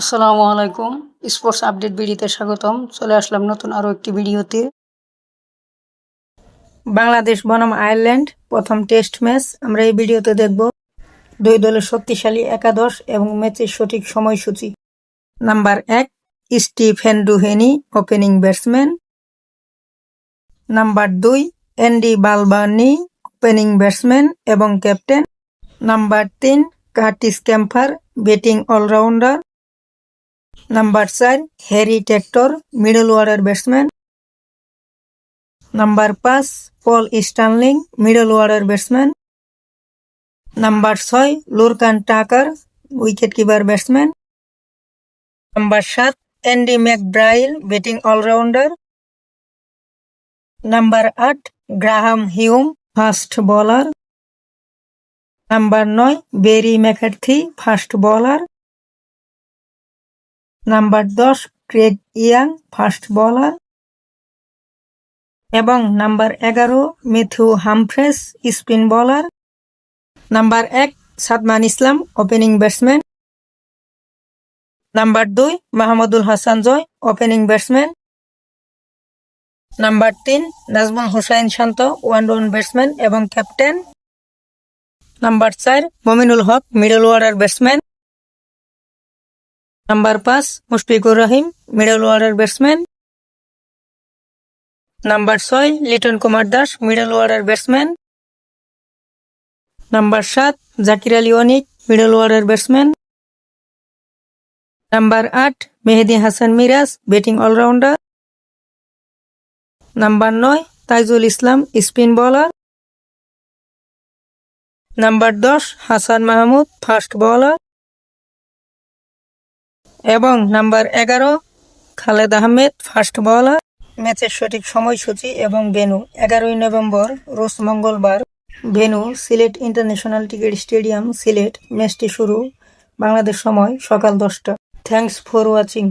আসসালামু আলাইকুম। Sports update ভিডিওতে স্বাগতম। চলে আসলাম নতুন আরও একটি ভিডিওতে। বাংলাদেশ বনাম আয়ারল্যান্ড, প্রথম টেস্ট ম্যাচ। আমরা এই ভিডিওতে দেখব দুই দলের শক্তিশালী একাদশ এবং ম্যাচের সঠিক সময়সূচি। নাম্বার এক, Stephen Doheny, opening batsman. Number দুই, অ্যান্ডি বালবার্নি, ওপেনিং ব্যাটসম্যান এবং ক্যাপ্টেন। নাম্বার তিন Curtis Campher, batting allrounder. Number চার Harry Tector middle order batsman number পাঁচ Paul Stirling middle order batsman number ছয় Lorcan Tucker wicketkeeper batsman number সাত Andy McBrine batting allrounder number আট Graham Hume fast bowler number নয় Barry McCarthy fast bowler number দশ, Craig Young, fast bowler. এবং number এগারো, Matthew Humphreys, spin bowler. Number এক, Sadman Islam, opening batsman. Number দুই, Mahmudul Hasan Joy, opening batsman. Number তিন, Najmul Hossain Shanto, one down batsman এবং captain. Number চার, Mominul Haque, middle order batsman. Number পাঁচ Mushfiqur Rahim middle order batsman number ছয় Liton Kumar Das middle order batsman number সাত Zakir Ali Anik middle order batsman number আট Mehidy Hasan Miraz batting allrounder number নয় Taijul Islam spin bowler number দশ Hasan Mahmud fast bowler এবং number এগারো, Khaled Ahmed, first বলার ম্যাচের সঠিক সময়সূচি এবং বেনু এগারোই নভেম্বর, রোজ মঙ্গলবার venue Sylhet international cricket stadium, Sylhet, ম্যাচটি শুরু বাংলাদেশ সময় সকাল দশটা। Thanks for watching.